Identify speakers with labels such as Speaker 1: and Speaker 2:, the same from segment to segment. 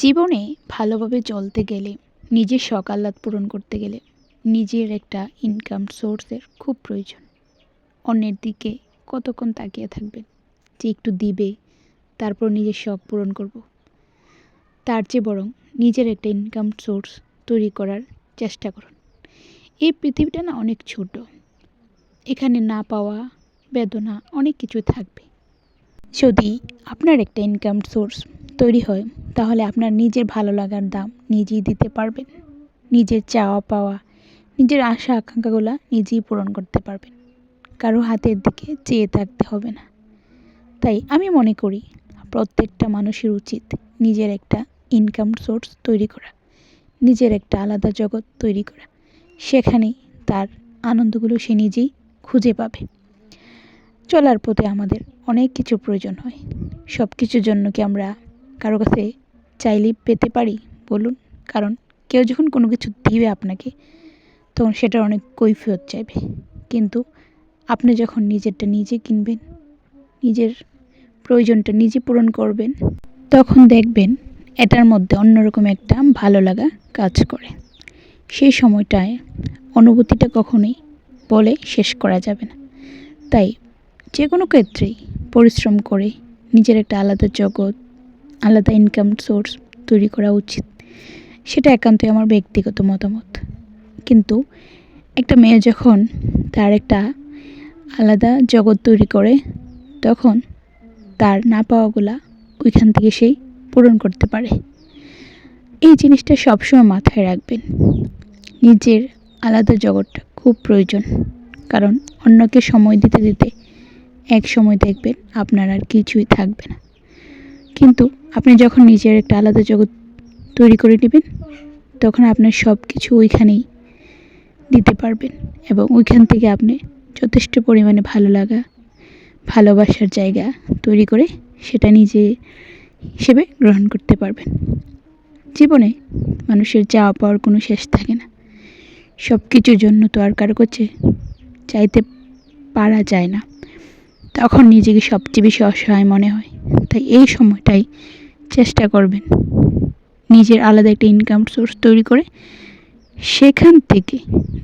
Speaker 1: জীবনে ভালোভাবে চলতে গেলে, নিজের আহ্লাদ পূরণ করতে গেলে নিজের একটা ইনকাম সোর্সের খুব প্রয়োজন। অন্যের দিকে কতক্ষণ তাকিয়ে থাকবেন? যে একটু দিবে, তারপর নিজের শখ পূরণ করব। তার চেয়ে বরং নিজের একটা ইনকাম সোর্স তৈরি করার চেষ্টা করুন। এই পৃথিবীটা না অনেক ছোট। এখানে না পাওয়া, বেদনা অনেক কিছু থাকবে। যদি আপনার একটা ইনকাম সোর্স তৈরি হয়, তাহলে আপনার নিজের ভালো লাগার দাম নিজেই দিতে পারবেন। নিজের চাওয়া পাওয়া, নিজের আশা আকাঙ্ক্ষাগুলো নিজেই পূরণ করতে পারবেন। কারও হাতের দিকে চেয়ে থাকতে হবে না। তাই আমি মনে করি প্রত্যেকটা মানুষের উচিত নিজের একটা ইনকাম সোর্স তৈরি করা, নিজের একটা আলাদা জগৎ তৈরি করা। সেখানে তার আনন্দগুলো সে নিজেই খুঁজে পাবে। চলার পথে আমাদের অনেক কিছু প্রয়োজন হয়। সব কিছুর জন্য কি আমরা কারও কাছে চাইলেই পেতে পারি, বলুন। কারণ কেউ যখন কোনো কিছু দিবে আপনাকে, তখন সেটার অনেক কৈফিয়ত চাইবে। কিন্তু আপনি যখন নিজেরটা নিজে কিনবেন, নিজের প্রয়োজনটা নিজে পূরণ করবেন, তখন দেখবেন এটার মধ্যে অন্যরকম একটা ভালো লাগা কাজ করে। সেই সময়টায় অনুভূতিটা কখনোই বলে শেষ করা যাবে না। তাই যে কোনো ক্ষেত্রেই পরিশ্রম করে নিজের একটা আলাদা জগৎ আলাদা ইনকাম সোর্স তৈরি করা উচিত। সেটা একান্তই আমার ব্যক্তিগত মতামত। কিন্তু একটা মেয়ে যখন তার একটা আলাদা জগৎ তৈরি করে, তখন তার না পাওয়াগুলা ওইখান থেকে সেই পূরণ করতে পারে। এই জিনিসটা সবসময় মাথায় রাখবেন। নিজের আলাদা জগৎটা খুব প্রয়োজন। কারণ অন্যকে সময় দিতে দিতে এক সময় দেখবেন আপনার আর কিছুই থাকবে না। কিন্তু আপনি যখন নিজের একটা আলাদা জগৎ তৈরি করে নেবেন, তখন আপনার সব কিছু ওইখানেই দিতে পারবেন এবং ওইখান থেকে আপনি যথেষ্ট পরিমাণে ভালো লাগা, ভালোবাসার জায়গা তৈরি করে সেটা নিজে হিসেবে গ্রহণ করতে পারবেন। জীবনে মানুষের চাওয়া পাওয়ার কোনো শেষ থাকে না। সব কিছুর জন্য তো আর কারও কাছে চাইতে পারা যায় না। তখন নিজেকে সবচেয়ে বেশি অসহায় মনে হয়। তাই এই সময়টাই চেষ্টা করবেন নিজের আলাদা একটা ইনকাম সোর্স তৈরি করে সেখান থেকে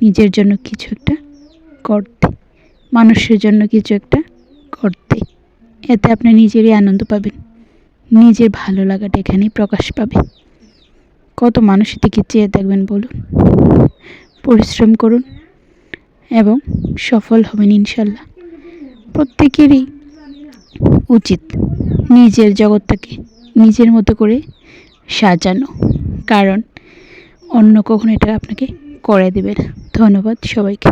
Speaker 1: নিজের জন্য কিছু একটা করতে, মানুষের জন্য কিছু একটা করতে। এতে আপনি নিজেরই আনন্দ পাবেন, নিজের ভালো লাগাটা এখানেই প্রকাশ পাবে। কত মানুষের দিকে চেয়ে থাকবেন বলুন, পরিশ্রম করুন এবং সফল হবেন ইনশাল্লাহ। প্রত্যেকেরই উচিত নিজের জগৎটাকে নিজের মতো করে সাজানো। কারণ অন্য কখনো এটা আপনাকে করে দেবে না। ধন্যবাদ সবাইকে।